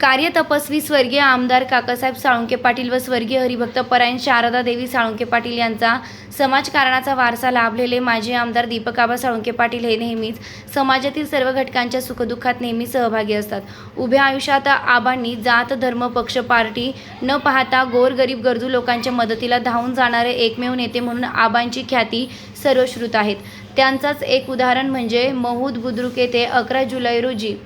कार्यतपस्वी स्वर्गीय आमदार काकासाहेब साळुंके पाटील व स्वर्गीय हरिभक्त परायण शारदा देवी साळुंके पाटील यांचा समाजकारणाचा वारसा लाभलेले माजी आमदार दीपकाबा साळुंके पाटील हे नेहमीच समाजातील सर्व घटकांच्या सुखदुःखात नेहमी सहभागी असतात. उभ्या आयुष्यात आबांनी जात धर्म पक्ष पार्टी न पाहता गोरगरीब गरजू लोकांच्या मदतीला धावून जाणारे एकमेव नेते म्हणून आबांची ख्याती सर्वश्रुत आहेत. त्यांचाच एक उदाहरण म्हणजे महूद बुद्रुक येथे अकरा जुलै रोजी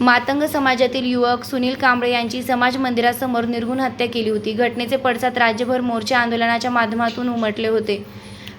मातंग समाजातील युवक सुनील कांबळे यांची समाज मंदिरासमोर निर्गुण हत्या केली होती. घटनेचे पडसाद राज्यभर मोर्चा आंदोलनाच्या माध्यमातून उमटले होते.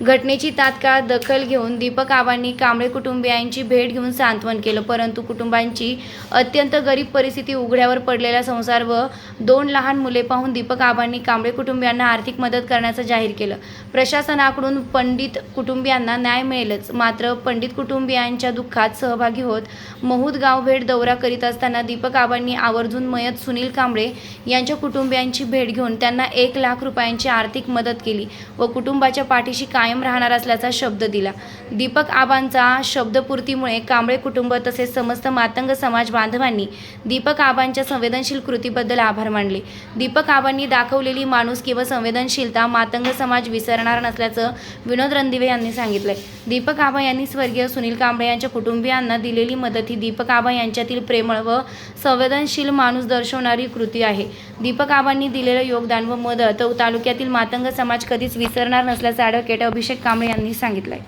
घटनेची तात्काळ दखल घेऊन दीपक आबांनी कांबळे कुटुंबियांची भेट घेऊन सांत्वन केलं. परंतु कुटुंबांची अत्यंत गरीब परिस्थिती उघड्यावर पडलेला संसार व दोन लहान मुले पाहून दीपक आबांनी कांबळे कुटुंबियांना आर्थिक मदत करण्याचं जाहीर केलं. प्रशासनाकडून पंडित कुटुंबियांना न्याय मिळेलच. मात्र पंडित कुटुंबियांच्या दुःखात सहभागी होत महूद गाव भेट दौरा करीत असताना दीपक आबांनी आवर्जून मयत सुनील कांबळे यांच्या कुटुंबियांची भेट घेऊन त्यांना एक लाख रुपयांची आर्थिक मदत केली व कुटुंबाच्या पाठीशी काय कायम राहणार असल्याचा शब्द दिला. दीपक आबांचा शब्दपूर्तीमुळे कांबळे कुटुंब तसेच समस्त मातंग समाज बांधवांनी दीपक आबांच्या संवेदनशील कृतीबद्दल आभार मानले. दीपक आबांनी दाखवलेली माणूस किंवा संवेदनशीलता मातंग समाज विसरणार नसल्याचं विनोद रणदिवे यांनी सांगितलंय. दीपक आबा यांनी स्वर्गीय सुनील कांबळे यांच्या कुटुंबियांना दिलेली मदत ही दीपक आबा यांच्यातील प्रेमळ व संवेदनशील माणूस दर्शवणारी कृती आहे. दीपक आबांनी दिलेलं योगदान व मदत तालुक्यातील मातंग समाज कधीच विसरणार नसल्याचं ॲडव्होकेट अभिषेक कांबळे यांनी सांगितलंय.